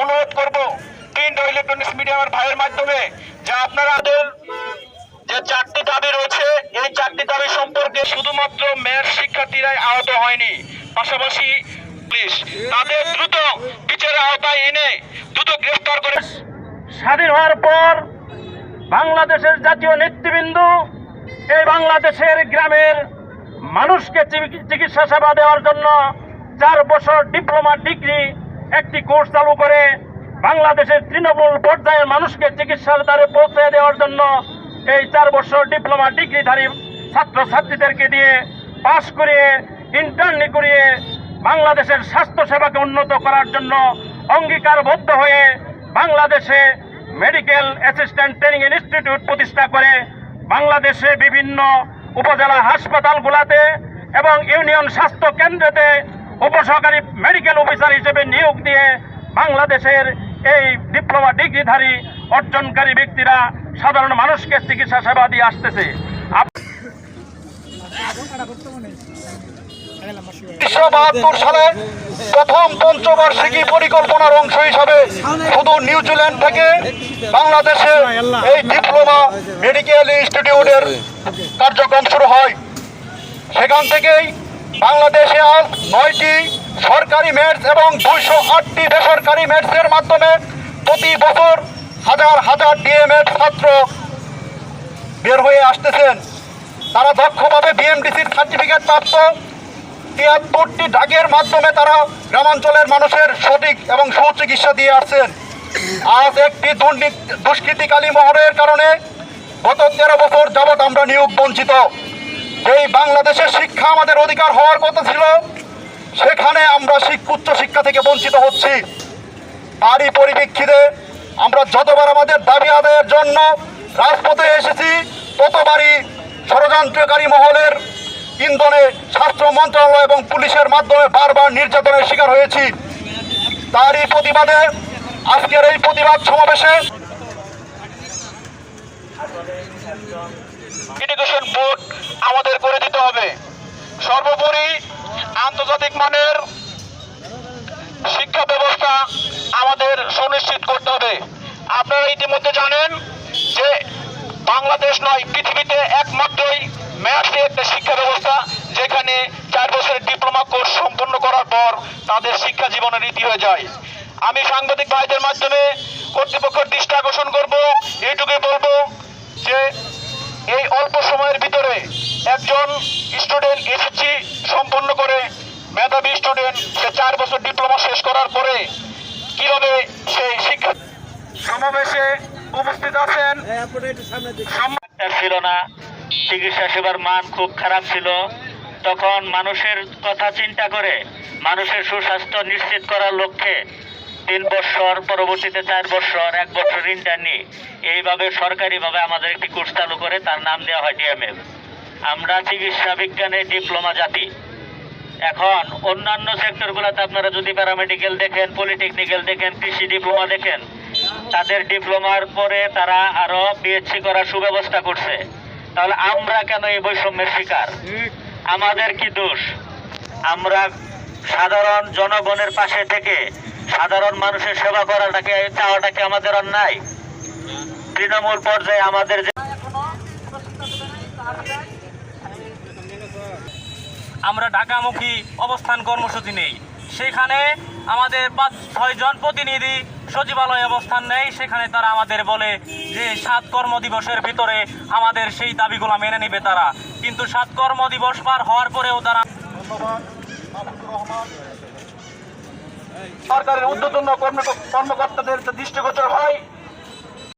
অনুরোধ করব প্রিন্ট ও মিডিয়ামের ভাইয়ের মাধ্যমে, যে আপনারা যে চারটি দাবি রয়েছে, এই চারটি দাবি সম্পর্কে শুধুমাত্র মেয়ের শিক্ষার্থীরাই আহত হয়নি। পাশাপাশি পুলিশ তাদের দ্রুত বিচারের আওতায় এনে দ্রুত গ্রেফতার করে স্বাধীন হওয়ার পর বাংলাদেশের জাতীয় নেতৃবৃন্দ এই বাংলাদেশের গ্রামের মানুষকে চিকি- চিকিৎসা সেবা দেওয়ার জন্য চার বছর ডিপ্লোমা ডিগ্রি একটি কোর্স চালু করে বাংলাদেশের তৃণমূল পর্যায়ের মানুষকে চিকিৎসার দ্বারে পৌঁছে দেওয়ার জন্য এই চার বছর ডিপ্লোমা ডিগ্রিধারী ছাত্রছাত্রীদেরকে দিয়ে পাশ করিয়ে ইন্টার্নি করিয়ে বাংলাদেশের স্বাস্থ্য সেবাকে উন্নত করার জন্য অঙ্গীকারবদ্ধ হয়ে বাংলাদেশে মেডিকেল অ্যাসিস্ট্যান্ট ট্রেনিং ইনস্টিটিউট প্রতিষ্ঠা করে বাংলাদেশে বিভিন্ন উপজেলা হাসপাতালগুলোতে এবং ইউনিয়ন স্বাস্থ্য কেন্দ্রেতে উপসহকারী মেডিকেল অফিসার হিসেবে নিয়োগ দিয়ে বাংলাদেশের এই ডিপ্লোমা ডিগ্রিধারী অর্জনকারী ব্যক্তিরা সাধারণ মানুষকে চিকিৎসা সেবা দিয়ে আসতেছে। উনিশশো বাহাত্তর সালে প্রথম পঞ্চবার্ষিকী পরিকল্পনার অংশ হিসাবে শুধু নিউজিল্যান্ড থেকে বাংলাদেশে এই ডিপ্লোমা মেডিকেল ইনস্টিটিউটের কার্যক্রম শুরু হয়। সেখান থেকেই বাংলাদেশে আজ নয়টি সরকারি মেডস এবং দুইশো আটটি বেসরকারি মেডসের মাধ্যমে প্রতি বছর হাজার হাজার ডিএমএড ছাত্র বের হয়ে আসতেছেন। তারা দক্ষভাবে বিএমডিসির সার্টিফিকেট প্রাপ্ত তিয়াত্তরটি ডাকের মাধ্যমে তারা গ্রামাঞ্চলের মানুষের সঠিক এবং সুচিকিৎসা দিয়ে আসছেন। আজ একটি দুষ্কৃতিকালী মহরের কারণে গত তেরো বছর যাবৎ আমরা নিয়োগ বঞ্চিত। এই বাংলাদেশের শিক্ষা আমাদের অধিকার হওয়ার কথা ছিল, সেখানে আমরা উচ্চ শিক্ষা থেকে বঞ্চিত হচ্ছি। তারই পরিপ্রেক্ষিতে আমরা যতবার আমাদের দাবি আদায়ের জন্য রাজপথে এসেছি, ততবারই ষড়যন্ত্রকারী মহলের ইন্ধনে স্বাস্থ্য মন্ত্রণালয় এবং পুলিশের মাধ্যমে বারবার নির্যাতনের শিকার হয়েছি। তারই প্রতিবাদে আজকের এই প্রতিবাদ সমাবেশে এডুকেশন বোর্ড আমাদের করে দিতে হবে। সর্বোপরি আন্তর্জাতিক মানের শিক্ষা ব্যবস্থা আমাদের সুনিশ্চিত করতে হবে। আপনারা ইতিমধ্যে জানেন যে বাংলাদেশ নয়, পৃথিবীতে একমাত্রই ম্যাথসে একটা শিক্ষা ব্যবস্থা যেখানে চার বছরের ডিপ্লোমা কোর্স সম্পন্ন করার পর তাদের শিক্ষা জীবনের রীতি হয়ে যায়। আমি সাংবাদিক ভাইদের মাধ্যমে কর্তৃপক্ষের দৃষ্টি আকর্ষণ করব এইটুকুই বলব যে এই অল্প সময়ের ভিতরে একজন স্টুডেন্ট এসএসসি সম্পন্ন করে মেধাবী স্টুডেন্ট সে চার বছর ডিপ্লোমা শেষ করার পরে কীভাবে সেই শিক্ষা সমাবেশে উপস্থিত আছেন? ছিল না চিকিৎসা সেবার মান খুব খারাপ ছিল। তখন মানুষের কথা চিন্তা করে মানুষের সুস্বাস্থ্য নিশ্চিত করার লক্ষ্যে তিন বছর, পরবর্তীতে চার বছর, এক বছর ইন্টারনি এইভাবে সরকারিভাবে আমাদের একটি কোর্স চালু করে, তার নাম দেওয়া হয় ডিএমএফ আমরা চিকিৎসা বিজ্ঞানে ডিপ্লোমা জাতি। এখন অন্যান্য সেক্টরগুলোতে আপনারা যদি প্যারামেডিক্যাল দেখেন পলিটেকনিক্যাল দেখেন, কৃষি ডিপ্লোমা দেখেন, তাদের ডিপ্লোমার পরে তারা আরও পিএইচসি করার সুব্যবস্থা করছে। তাহলে আমরা কেন এই বৈষম্যের শিকার? আমাদের কি দোষ? আমরা সাধারণ জনগণের পাশে থেকে সাধারণ মানুষের সেবা করাটাকে চাওয়াটাকে আমাদের অন্যায়? তৃণমূল পর্যায়ে আমাদের যে আমরা ঢাকামুখী অবস্থান কর্মসূচি নেই। সেখানে আমাদের পাঁচ ছয় জন প্রতিনিধি সচিবালয়ে অবস্থান নেয়। সেখানে তারা আমাদের বলে যে সাত কর্ম দিবসের ভিতরে আমাদের সেই দাবিগুলো মেনে নেবে তারা। কিন্তু সাত কর্ম দিবস পার হওয়ার পরেও তারা সরকারের কর্ম- কর্মকর্তাদের দৃষ্টিগোচর হয়।